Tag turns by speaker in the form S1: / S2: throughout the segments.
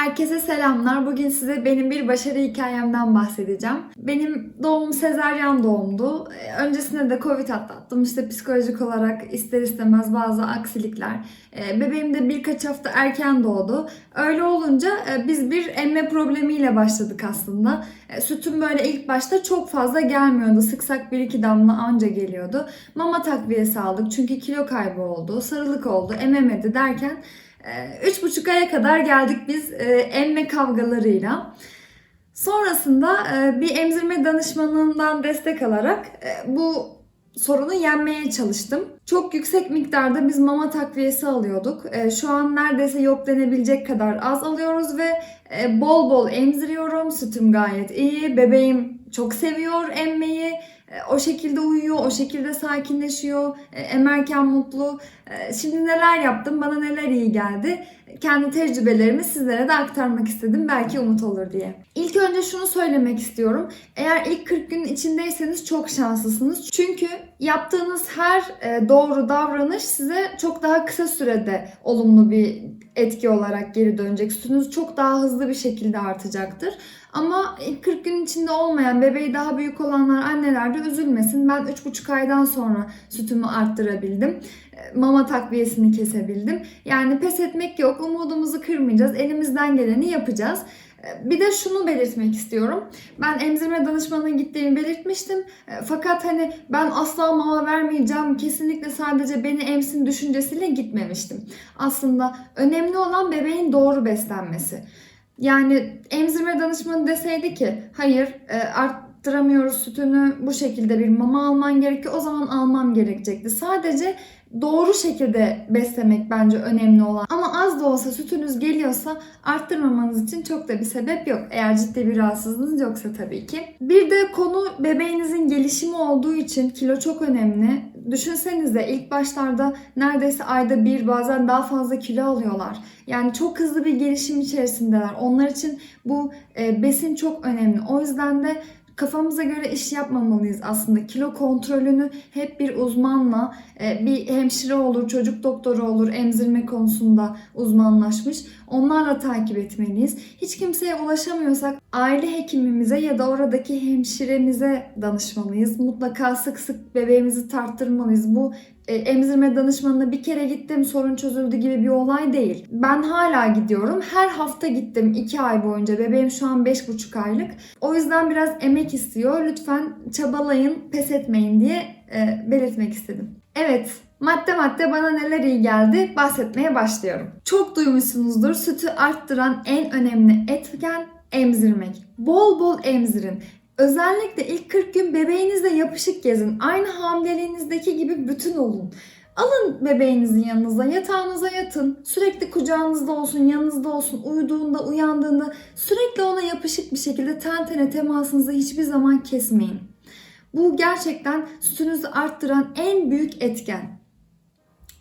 S1: Herkese selamlar. Bugün size benim bir başarı hikayemden bahsedeceğim. Benim doğumum sezaryen doğumdu. Ee, Öncesinde de Covid atlattım. İşte psikolojik olarak ister istemez bazı aksilikler. Ee, Bebeğim de birkaç hafta erken doğdu. Öyle olunca e, biz bir emme problemiyle başladık aslında. E, Sütüm böyle ilk başta çok fazla gelmiyordu. Sıksak bir iki damla anca geliyordu. Mama takviyesi aldık çünkü kilo kaybı oldu. Sarılık oldu. Ememedi derken Üç buçuk aya kadar geldik biz e, emme kavgalarıyla. Sonrasında e, bir emzirme danışmanından destek alarak e, bu sorunu yenmeye çalıştım. Çok yüksek miktarda biz mama takviyesi alıyorduk. Şu an neredeyse yok denebilecek kadar az alıyoruz ve bol bol emziriyorum. Sütüm gayet iyi. Bebeğim çok seviyor emmeyi. E, O şekilde uyuyor, o şekilde sakinleşiyor. E, Emerken mutlu. E, Şimdi neler yaptım, bana neler iyi geldi. Kendi tecrübelerimi sizlere de aktarmak istedim. Belki umut olur diye. İlk önce şunu söylemek istiyorum. Eğer ilk 40 günün içindeyseniz çok şanslısınız. Çünkü yaptığınız her e, doğru davranış size çok daha kısa sürede olumlu bir etki olarak geri dönecek. Sütünüz çok daha hızlı bir şekilde artacaktır. Ama ilk 40 gün içinde olmayan, bebeği daha büyük olanlar anneler de üzülmesin. Ben 3,5 aydan sonra sütümü arttırabildim. Mama takviyesini kesebildim. Yani pes etmek yok. Umudumuzu kırmayacağız. Elimizden geleni yapacağız. E, Bir de şunu belirtmek istiyorum. Ben emzirme danışmanına gittiğimi belirtmiştim. E, Fakat hani ben asla mama vermeyeceğim, kesinlikle sadece beni emsin düşüncesiyle gitmemiştim. Aslında önemli olan bebeğin doğru beslenmesi. Yani emzirme danışmanı deseydi ki hayır e, arttıramıyoruz sütünü bu şekilde bir mama alman gerekiyor o zaman almam gerekecekti. Sadece doğru şekilde beslemek bence önemli olan. Ama az da olsa sütünüz geliyorsa arttırmamanız için çok da bir sebep yok. Eğer ciddi bir rahatsızlığınız yoksa tabii ki. Bir de konu bebeğinizin gelişimi olduğu için kilo çok önemli. Düşünsenize ilk başlarda neredeyse ayda bir bazen daha fazla kilo alıyorlar. Yani çok hızlı bir gelişim içerisindeler. Onlar için bu e, besin çok önemli. O yüzden de kafamıza göre iş yapmamalıyız aslında. Kilo kontrolünü hep bir uzmanla, e, bir hemşire olur, çocuk doktoru olur, emzirme konusunda uzmanlaşmış. Onlarla takip etmeliyiz. Hiç kimseye ulaşamıyorsak aile hekimimize ya da oradaki hemşiremize danışmalıyız. Mutlaka sık sık bebeğimizi tarttırmalıyız. Bu emzirme danışmanına bir kere gittim sorun çözüldü gibi bir olay değil. Ben hala gidiyorum. Her hafta gittim 2 ay boyunca. Bebeğim şu an 5,5 aylık. O yüzden biraz emek istiyor. Lütfen çabalayın, pes etmeyin diye e, belirtmek istedim. Evet, madde madde bana neler iyi geldi bahsetmeye başlıyorum. Çok duymuşsunuzdur sütü arttıran en önemli etken emzirmek. Bol bol emzirin. Özellikle ilk 40 gün bebeğinizle yapışık gezin. Aynı hamileliğinizdeki gibi bütün olun. Alın bebeğinizi yanınıza, yatağınıza yatın. Sürekli kucağınızda olsun, yanınızda olsun. Uyuduğunda, uyandığında sürekli ona yapışık bir şekilde ten tene temasınızı hiçbir zaman kesmeyin. Bu gerçekten sütünüzü arttıran en büyük etken.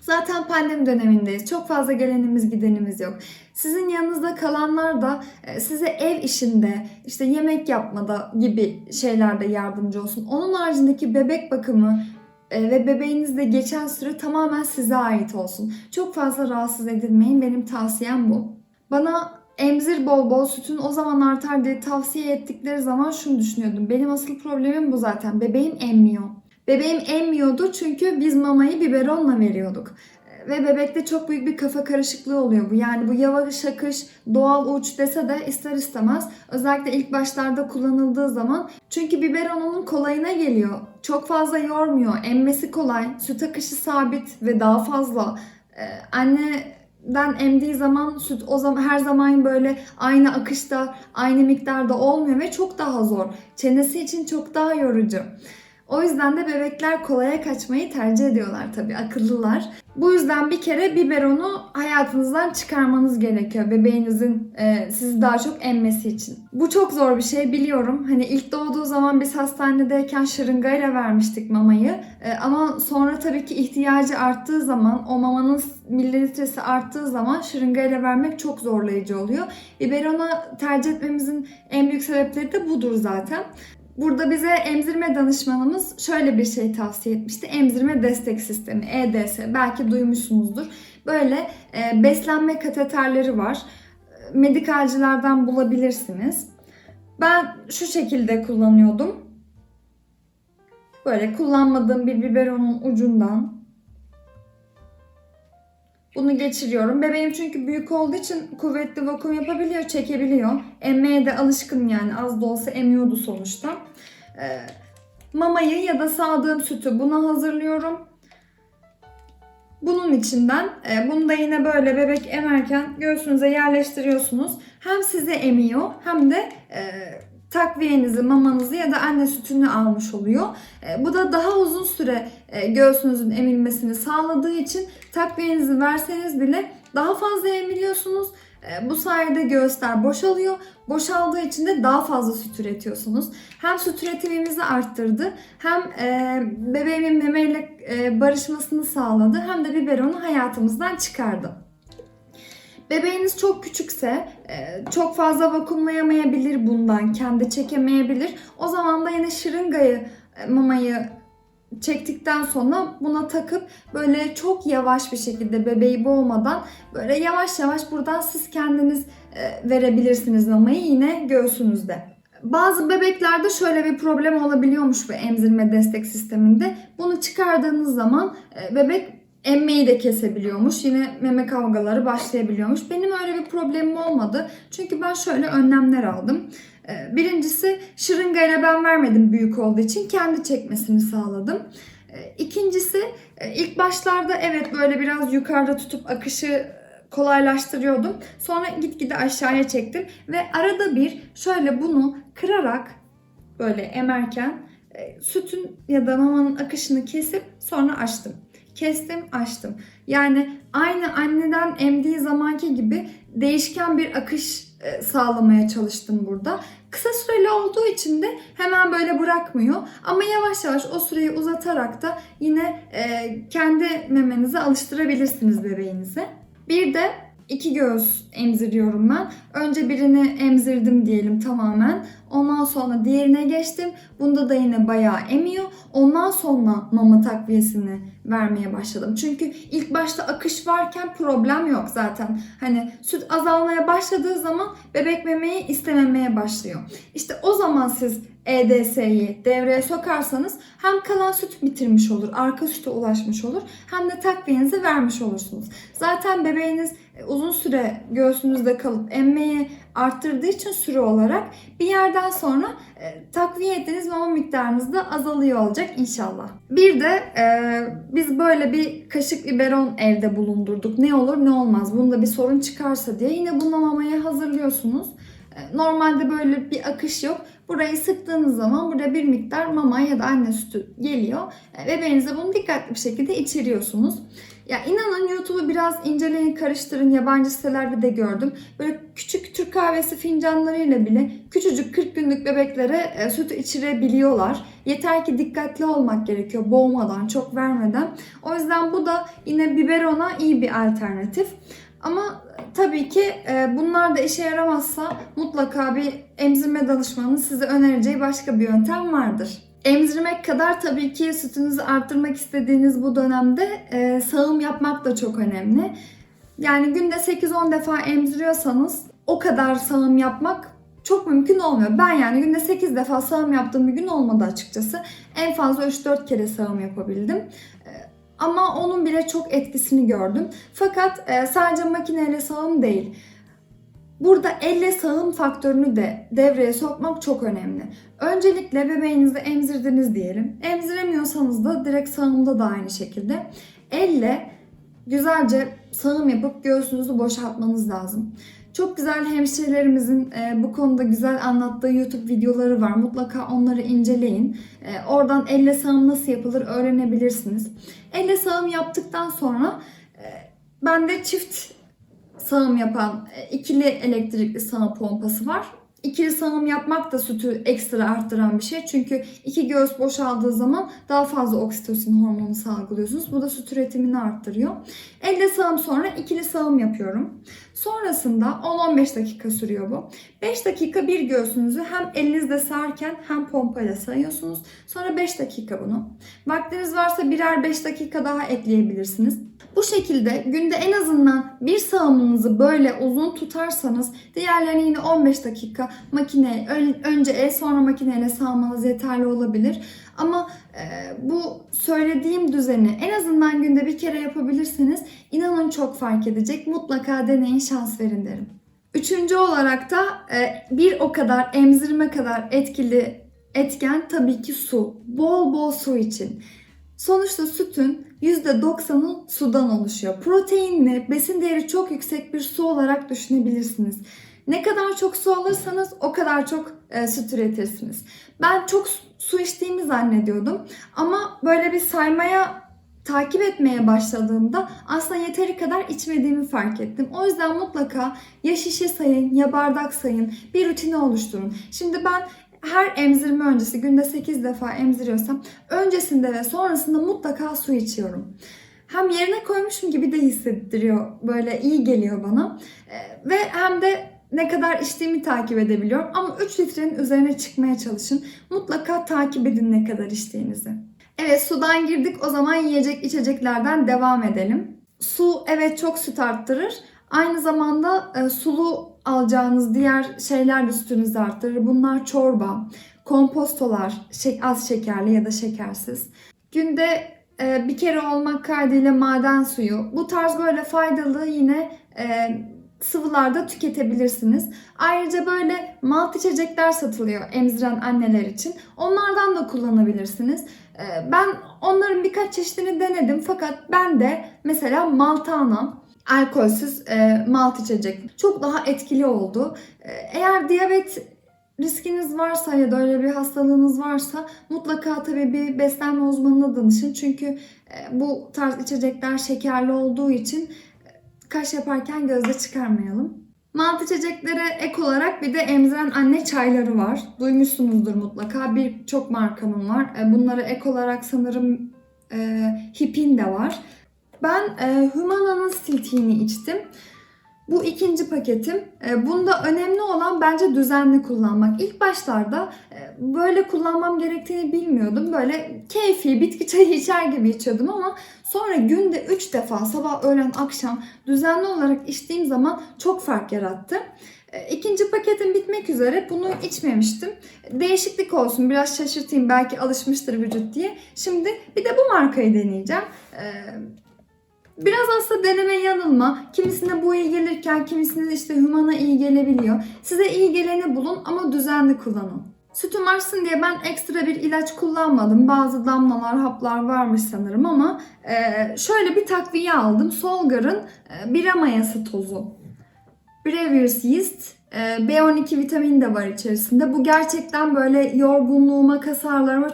S1: Zaten pandemi dönemindeyiz. Çok fazla gelenimiz gidenimiz yok. Sizin yanınızda kalanlar da e, size ev işinde, işte yemek yapmada gibi şeylerde yardımcı olsun. Onun haricindeki bebek bakımı e, ve bebeğinizle geçen süre tamamen size ait olsun. Çok fazla rahatsız edilmeyin. Benim tavsiyem bu. Bana emzir bol bol sütün o zaman artar diye tavsiye ettikleri zaman şunu düşünüyordum. Benim asıl problemim bu zaten. Bebeğim emmiyor. Bebeğim emmiyordu çünkü biz mamayı biberonla veriyorduk. Ve bebekte çok büyük bir kafa karışıklığı oluyor bu. Yani bu yavaş akış, doğal uç dese de ister istemez özellikle ilk başlarda kullanıldığı zaman çünkü biberon onun kolayına geliyor. Çok fazla yormuyor. Emmesi kolay. Süt akışı sabit ve daha fazla. Ee, anneden emdiği zaman süt o zaman her zaman böyle aynı akışta, aynı miktarda olmuyor ve çok daha zor. Çenesi için çok daha yorucu. O yüzden de bebekler kolaya kaçmayı tercih ediyorlar tabii akıllılar. Bu yüzden bir kere biberonu hayatınızdan çıkarmanız gerekiyor bebeğinizin e, sizi daha çok emmesi için. Bu çok zor bir şey biliyorum. Hani ilk doğduğu zaman biz hastanedeyken şırıngayla vermiştik mamayı. E, ama sonra tabii ki ihtiyacı arttığı zaman o mamanın mililitresi arttığı zaman şırıngayla vermek çok zorlayıcı oluyor. Biberona tercih etmemizin en büyük sebepleri de budur zaten. Burada bize emzirme danışmanımız şöyle bir şey tavsiye etmişti. Emzirme destek sistemi EDS belki duymuşsunuzdur. Böyle e, beslenme kateterleri var. Medikalcilerden bulabilirsiniz. Ben şu şekilde kullanıyordum. Böyle kullanmadığım bir biberonun ucundan bunu geçiriyorum. Bebeğim çünkü büyük olduğu için kuvvetli vakum yapabiliyor, çekebiliyor. Emmeye de alışkın yani az da olsa emiyordu sonuçta. Ee, mamayı ya da sağdığım sütü buna hazırlıyorum. Bunun içinden e, bunu da yine böyle bebek emerken göğsünüze yerleştiriyorsunuz. Hem size emiyor hem de e, takviyenizi, mamanızı ya da anne sütünü almış oluyor. E, bu da daha uzun süre e, göğsünüzün emilmesini sağladığı için takviyenizi verseniz bile daha fazla emiliyorsunuz. E, bu sayede göğüsler boşalıyor. Boşaldığı için de daha fazla süt üretiyorsunuz. Hem süt üretimimizi arttırdı hem bebeğimin memeyle barışmasını sağladı hem de biberonu hayatımızdan çıkardı. Bebeğiniz çok küçükse e, çok fazla vakumlayamayabilir bundan, kendi çekemeyebilir. O zaman da yine şırıngayı, e, mamayı çektikten sonra buna takıp böyle çok yavaş bir şekilde bebeği boğmadan böyle yavaş yavaş buradan siz kendiniz e, verebilirsiniz mamayı yine göğsünüzde. Bazı bebeklerde şöyle bir problem olabiliyormuş bu emzirme destek sisteminde. Bunu çıkardığınız zaman bebek emmeyi de kesebiliyormuş. Yine meme kavgaları başlayabiliyormuş. Benim öyle bir problemim olmadı. Çünkü ben şöyle önlemler aldım. Ee, Birincisi şırıngayla ben vermedim büyük olduğu için kendi çekmesini sağladım. Ee, İkincisi e, ilk başlarda evet böyle biraz yukarıda tutup akışı kolaylaştırıyordum. Sonra gitgide aşağıya çektim ve arada bir şöyle bunu kırarak böyle emerken e, sütün ya da mamanın akışını kesip sonra açtım. Kestim, açtım. Yani aynı anneden emdiği zamanki gibi değişken bir akış e, sağlamaya çalıştım burada. Kısa süreli olduğu için de hemen böyle bırakmıyor. Ama yavaş yavaş o süreyi uzatarak da yine e, kendi memenize alıştırabilirsiniz bebeğinize. Bir de iki göğüs emziriyorum ben. Önce birini emzirdim diyelim tamamen. Ondan sonra diğerine geçtim. Bunda da yine bayağı emiyor. Ondan sonra mama takviyesini vermeye başladım. Çünkü ilk başta akış varken problem yok zaten. Hani süt azalmaya başladığı zaman bebek memeyi istememeye başlıyor. İşte o zaman siz EDS'yi devreye sokarsanız hem kalan süt bitirmiş olur, arka süte ulaşmış olur hem de takviyenizi vermiş olursunuz. Zaten bebeğiniz e, uzun süre göğsünüzde kalıp emmeyi arttırdığı için süre olarak bir yerden sonra e, takviye ettiğiniz mama miktarınız da azalıyor olacak inşallah. Bir de e, biz böyle bir kaşık biberon evde bulundurduk. Ne olur ne olmaz. Bunda bir sorun çıkarsa diye yine bunu mamaya hazırlıyorsunuz. E, normalde böyle bir akış yok. Burayı sıktığınız zaman burada bir miktar mama ya da anne sütü geliyor. E, Bebeğinize bunu dikkatli bir şekilde içiriyorsunuz. Ya inanın YouTube'u biraz inceleyin, karıştırın. Yabancı sitelerde de gördüm. Böyle küçük Türk kahvesi fincanlarıyla bile küçücük 40 günlük bebeklere e, sütü içirebiliyorlar. Yeter ki dikkatli olmak gerekiyor. Boğmadan, çok vermeden. O yüzden bu da yine biberona iyi bir alternatif. Ama tabii ki e, bunlar da işe yaramazsa mutlaka bir emzirme danışmanının size önereceği başka bir yöntem vardır. Emzirmek kadar tabii ki sütünüzü arttırmak istediğiniz bu dönemde e, sağım yapmak da çok önemli. Yani günde 8-10 defa emziriyorsanız o kadar sağım yapmak çok mümkün olmuyor. Ben yani günde 8 defa sağım yaptığım bir gün olmadı açıkçası. En fazla 3-4 kere sağım yapabildim. Ama onun bile çok etkisini gördüm. Fakat e, sadece makineyle sağım değil. Burada elle sağım faktörünü de devreye sokmak çok önemli. Öncelikle bebeğinizi emzirdiniz diyelim. Emziremiyorsanız da direkt sağımda da aynı şekilde. Elle güzelce sağım yapıp göğsünüzü boşaltmanız lazım. Çok güzel hemşirelerimizin e, bu konuda güzel anlattığı YouTube videoları var. Mutlaka onları inceleyin. E, oradan elle sağım nasıl yapılır öğrenebilirsiniz. Elle sağım yaptıktan sonra e, bende çift sağım yapan e, ikili elektrikli sağım pompası var. İkili sağım yapmak da sütü ekstra arttıran bir şey. Çünkü iki göğüs boşaldığı zaman daha fazla oksitosin hormonu salgılıyorsunuz. Bu da süt üretimini arttırıyor. Elle sağım sonra ikili sağım yapıyorum. Sonrasında 10-15 dakika sürüyor bu. 5 dakika bir göğsünüzü hem elinizde sağarken hem pompayla sayıyorsunuz. Sonra 5 dakika bunu. Vaktiniz varsa birer 5 dakika daha ekleyebilirsiniz. Bu şekilde günde en azından bir sağımınızı böyle uzun tutarsanız diğerlerini yine 15 dakika makine önce el sonra makineyle sağmanız yeterli olabilir. Ama e, bu söylediğim düzeni en azından günde bir kere yapabilirseniz inanın çok fark edecek. Mutlaka deneyin şans verin derim. Üçüncü olarak da e, bir o kadar emzirme kadar etkili etken tabii ki su. Bol bol su için. Sonuçta sütün %90'ı sudan oluşuyor. Proteinli, besin değeri çok yüksek bir su olarak düşünebilirsiniz. Ne kadar çok su alırsanız o kadar çok e, süt üretirsiniz. Ben çok su içtiğimi zannediyordum ama böyle bir saymaya takip etmeye başladığımda aslında yeteri kadar içmediğimi fark ettim. O yüzden mutlaka ya şişe sayın ya bardak sayın bir rutini oluşturun. Şimdi ben her emzirme öncesi günde 8 defa emziriyorsam öncesinde ve sonrasında mutlaka su içiyorum. Hem yerine koymuşum gibi de hissettiriyor. Böyle iyi geliyor bana. Ee, ve hem de ne kadar içtiğimi takip edebiliyorum. Ama 3 litrenin üzerine çıkmaya çalışın. Mutlaka takip edin ne kadar içtiğinizi. Evet sudan girdik o zaman yiyecek içeceklerden devam edelim. Su evet çok süt arttırır. Aynı zamanda e, sulu alacağınız diğer şeyler de sütünüzü arttırır. Bunlar çorba, kompostolar, şey, az şekerli ya da şekersiz. Günde e, bir kere olmak kaydıyla maden suyu. Bu tarz böyle faydalı yine e, sıvılarda tüketebilirsiniz. Ayrıca böyle malt içecekler satılıyor emziren anneler için. Onlardan da kullanabilirsiniz. Ee, ben onların birkaç çeşidini denedim fakat ben de mesela Maltana alkolsüz e, malt içecek çok daha etkili oldu. E, eğer diyabet riskiniz varsa ya da öyle bir hastalığınız varsa mutlaka tabii bir beslenme uzmanına danışın. Çünkü e, bu tarz içecekler şekerli olduğu için kaş yaparken gözde çıkarmayalım. Malt içeceklere ek olarak bir de emziren anne çayları var. Duymuşsunuzdur mutlaka. Birçok markanın var. E, bunları ek olarak sanırım e, Hip'in de var. Ben e, Humana'nın stiltiğini içtim. Bu ikinci paketim. E, bunda önemli olan bence düzenli kullanmak. İlk başlarda e, böyle kullanmam gerektiğini bilmiyordum. Böyle keyfi bitki çayı içer gibi içiyordum ama sonra günde 3 defa sabah, öğlen, akşam düzenli olarak içtiğim zaman çok fark yarattı. E, ikinci paketim bitmek üzere. Bunu içmemiştim. Değişiklik olsun, biraz şaşırtayım. Belki alışmıştır vücut diye. Şimdi bir de bu markayı deneyeceğim. Biraz aslında deneme yanılma. Kimisine bu iyi gelirken kimisine işte humana iyi gelebiliyor. Size iyi geleni bulun ama düzenli kullanın. Sütüm artsın diye ben ekstra bir ilaç kullanmadım. Bazı damlalar, haplar varmış sanırım ama e, şöyle bir takviye aldım. Solgar'ın e, bira mayası tozu. Brewer's Yeast B12 vitamin de var içerisinde. Bu gerçekten böyle yorgunluğuma, kas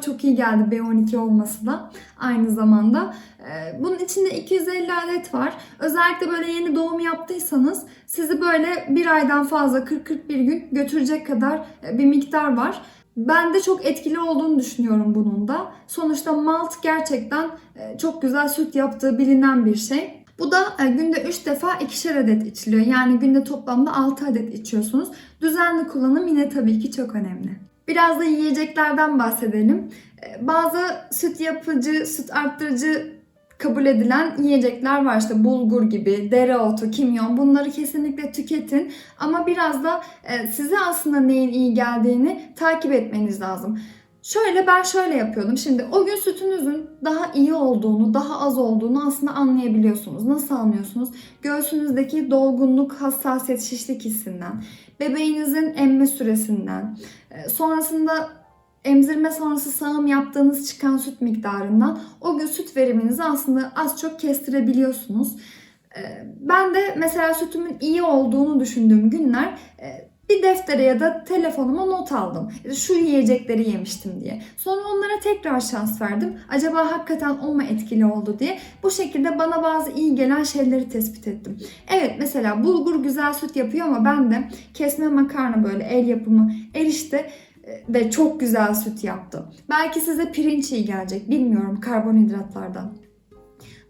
S1: çok iyi geldi B12 olması da aynı zamanda. Ee, bunun içinde 250 adet var. Özellikle böyle yeni doğum yaptıysanız sizi böyle bir aydan fazla 40-41 gün götürecek kadar e, bir miktar var. Ben de çok etkili olduğunu düşünüyorum bunun da. Sonuçta malt gerçekten e, çok güzel süt yaptığı bilinen bir şey. Bu da e, günde 3 defa ikişer adet içiliyor. Yani günde toplamda 6 adet içiyorsunuz. Düzenli kullanım yine tabii ki çok önemli. Biraz da yiyeceklerden bahsedelim. Bazı süt yapıcı, süt arttırıcı kabul edilen yiyecekler var işte bulgur gibi, dereotu, kimyon bunları kesinlikle tüketin ama biraz da e, size aslında neyin iyi geldiğini takip etmeniz lazım. Şöyle ben şöyle yapıyordum. Şimdi o gün sütünüzün daha iyi olduğunu, daha az olduğunu aslında anlayabiliyorsunuz. Nasıl anlıyorsunuz? Göğsünüzdeki dolgunluk, hassasiyet, şişlik hissinden, bebeğinizin emme süresinden, e, sonrasında emzirme sonrası sağım yaptığınız çıkan süt miktarından o gün süt veriminizi aslında az çok kestirebiliyorsunuz. Ee, ben de mesela sütümün iyi olduğunu düşündüğüm günler e, bir deftere ya da telefonuma not aldım. Şu yiyecekleri yemiştim diye. Sonra onlara tekrar şans verdim. Acaba hakikaten o mu etkili oldu diye. Bu şekilde bana bazı iyi gelen şeyleri tespit ettim. Evet mesela bulgur güzel süt yapıyor ama ben de kesme makarna böyle el yapımı erişte de çok güzel süt yaptı. Belki size pirinç iyi gelecek bilmiyorum karbonhidratlardan.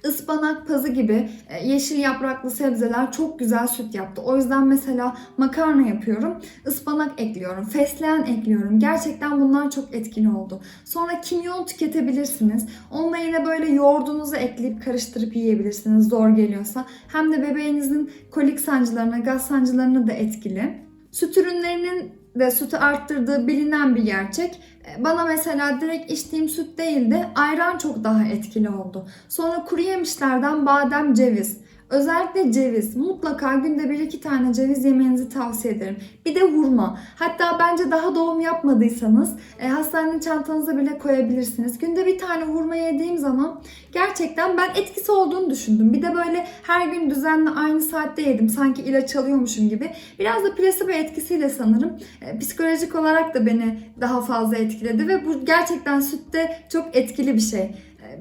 S1: Ispanak pazı gibi e, yeşil yapraklı sebzeler çok güzel süt yaptı. O yüzden mesela makarna yapıyorum. ıspanak ekliyorum. Fesleğen ekliyorum. Gerçekten bunlar çok etkili oldu. Sonra kimyon tüketebilirsiniz. Onunla yine böyle yoğurdunuzu ekleyip karıştırıp yiyebilirsiniz zor geliyorsa. Hem de bebeğinizin kolik sancılarına, gaz sancılarına da etkili. Süt ürünlerinin de sütü arttırdığı bilinen bir gerçek. E, Bana mesela direkt içtiğim süt değil de ayran çok daha etkili oldu. Sonra kuru yemişlerden badem, ceviz. Özellikle ceviz. Mutlaka günde bir iki tane ceviz yemenizi tavsiye ederim. Bir de hurma. Hatta bence daha doğum yapmadıysanız e, hastanenin çantanıza bile koyabilirsiniz. Günde bir tane hurma yediğim zaman gerçekten ben etkisi olduğunu düşündüm. Bir de böyle her gün düzenli aynı saatte yedim. Sanki ilaç alıyormuşum gibi. Biraz da plasebo etkisiyle sanırım e, psikolojik olarak da beni daha fazla etkiledi ve bu gerçekten sütte çok etkili bir şey.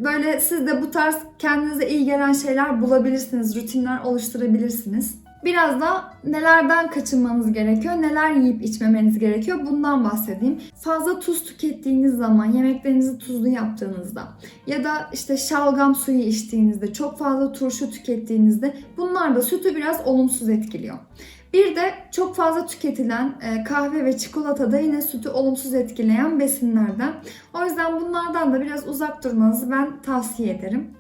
S1: Böyle siz de bu tarz kendinize iyi gelen şeyler bulabilirsiniz, rutinler oluşturabilirsiniz. Biraz da nelerden kaçınmanız gerekiyor, neler yiyip içmemeniz gerekiyor bundan bahsedeyim. Fazla tuz tükettiğiniz zaman, yemeklerinizi tuzlu yaptığınızda ya da işte şalgam suyu içtiğinizde, çok fazla turşu tükettiğinizde bunlar da sütü biraz olumsuz etkiliyor. Bir de çok fazla tüketilen e, kahve ve çikolata da yine sütü olumsuz etkileyen besinlerden. O yüzden bunlardan da biraz uzak durmanızı ben tavsiye ederim.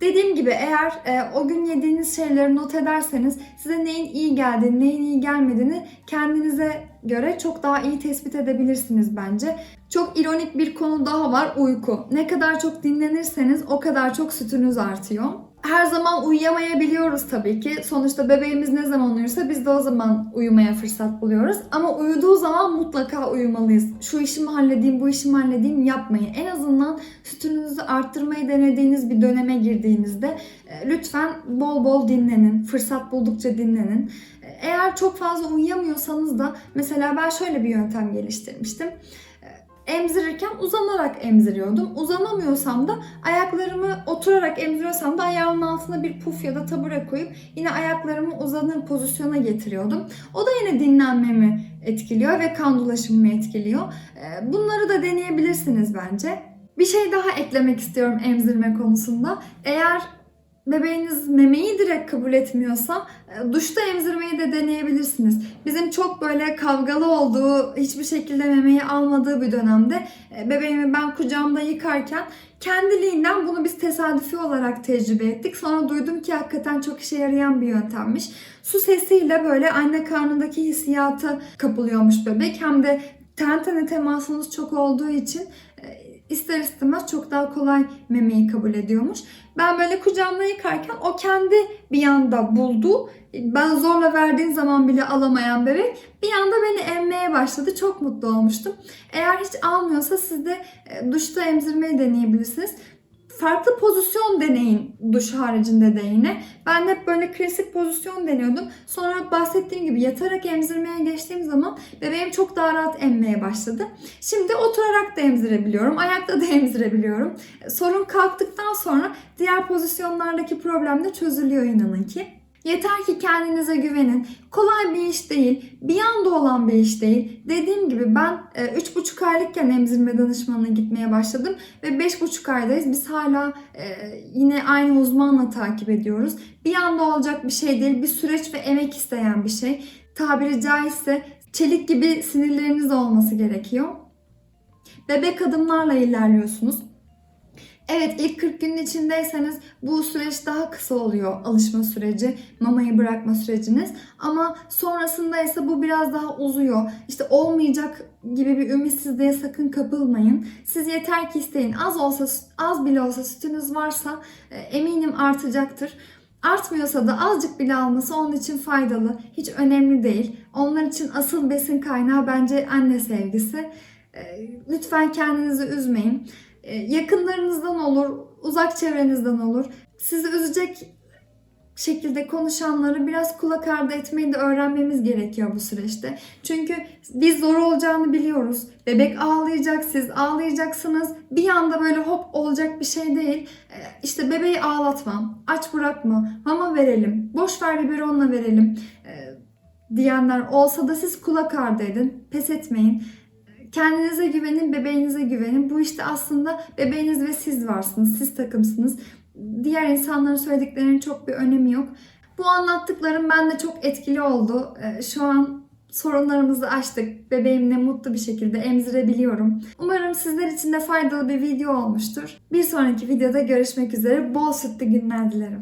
S1: Dediğim gibi eğer e, o gün yediğiniz şeyleri not ederseniz size neyin iyi geldiğini, neyin iyi gelmediğini kendinize göre çok daha iyi tespit edebilirsiniz bence. Çok ironik bir konu daha var uyku. Ne kadar çok dinlenirseniz o kadar çok sütünüz artıyor. Her zaman uyuyamayabiliyoruz tabii ki. Sonuçta bebeğimiz ne zaman uyursa biz de o zaman uyumaya fırsat buluyoruz. Ama uyuduğu zaman mutlaka uyumalıyız. Şu işimi halledeyim, bu işimi halledeyim yapmayın. En azından sütünüzü arttırmayı denediğiniz bir döneme girdiğinizde e, lütfen bol bol dinlenin. Fırsat buldukça dinlenin. E, Eğer çok fazla uyuyamıyorsanız da mesela ben şöyle bir yöntem geliştirmiştim. Emzirirken uzanarak emziriyordum. Uzanamıyorsam da ayaklarımı oturarak emziriyorsam da ayağımın altına bir puf ya da tabure koyup yine ayaklarımı uzanır pozisyona getiriyordum. O da yine dinlenmemi etkiliyor ve kan dolaşımımı etkiliyor. E, Bunları da deneyebilirsiniz bence. Bir şey daha eklemek istiyorum emzirme konusunda. Eğer bebeğiniz memeyi direkt kabul etmiyorsa e, duşta emzirmeyi de deneyebilirsiniz. Bizim çok böyle kavgalı olduğu, hiçbir şekilde memeyi almadığı bir dönemde e, bebeğimi ben kucağımda yıkarken kendiliğinden bunu biz tesadüfi olarak tecrübe ettik. Sonra duydum ki hakikaten çok işe yarayan bir yöntemmiş. Su sesiyle böyle anne karnındaki hissiyata kapılıyormuş bebek. Hem de ten tene temasınız çok olduğu için e, ister istemez çok daha kolay memeyi kabul ediyormuş. Ben böyle kucağımda yıkarken o kendi bir anda buldu. Ben zorla verdiğim zaman bile alamayan bebek bir anda beni emmeye başladı. Çok mutlu olmuştum. Eğer hiç almıyorsa siz de e, duşta emzirmeyi deneyebilirsiniz. Farklı pozisyon deneyin duş haricinde de yine. Ben hep böyle klasik pozisyon deniyordum. Sonra bahsettiğim gibi yatarak emzirmeye geçtiğim zaman bebeğim çok daha rahat emmeye başladı. Şimdi oturarak da emzirebiliyorum, ayakta da emzirebiliyorum. Sorun kalktıktan sonra diğer pozisyonlardaki problem de çözülüyor inanın ki. Yeter ki kendinize güvenin. Kolay bir iş değil. Bir anda olan bir iş değil. Dediğim gibi ben e, 3,5 aylıkken emzirme danışmanına gitmeye başladım. Ve 5,5 aydayız. Biz hala e, yine aynı uzmanla takip ediyoruz. Bir anda olacak bir şey değil. Bir süreç ve emek isteyen bir şey. Tabiri caizse çelik gibi sinirleriniz olması gerekiyor. Bebek adımlarla ilerliyorsunuz. Evet ilk 40 günün içindeyseniz bu süreç daha kısa oluyor alışma süreci, mamayı bırakma süreciniz. Ama sonrasında ise bu biraz daha uzuyor. İşte olmayacak gibi bir ümitsizliğe sakın kapılmayın. Siz yeter ki isteyin. Az olsa az bile olsa sütünüz varsa e, eminim artacaktır. Artmıyorsa da azıcık bile alması onun için faydalı. Hiç önemli değil. Onlar için asıl besin kaynağı bence anne sevgisi. E, Lütfen kendinizi üzmeyin. Ee, yakınlarınızdan olur, uzak çevrenizden olur. Sizi üzecek şekilde konuşanları biraz kulak ardı etmeyi de öğrenmemiz gerekiyor bu süreçte. Çünkü biz zor olacağını biliyoruz. Bebek ağlayacak, siz ağlayacaksınız. Bir anda böyle hop olacak bir şey değil. Ee, İşte bebeği ağlatma, aç bırakma, mama verelim, boş ver biberonla verelim ee, diyenler olsa da siz kulak ardı edin, pes etmeyin. Kendinize güvenin, bebeğinize güvenin. Bu işte aslında bebeğiniz ve siz varsınız, siz takımsınız. diğer insanların söylediklerinin çok bir önemi yok. Bu anlattıklarım bende çok etkili oldu. Ee, Şu an sorunlarımızı aştık. Bebeğimle mutlu bir şekilde emzirebiliyorum. Umarım sizler için de faydalı bir video olmuştur. Bir sonraki videoda görüşmek üzere. Bol sütlü günler dilerim.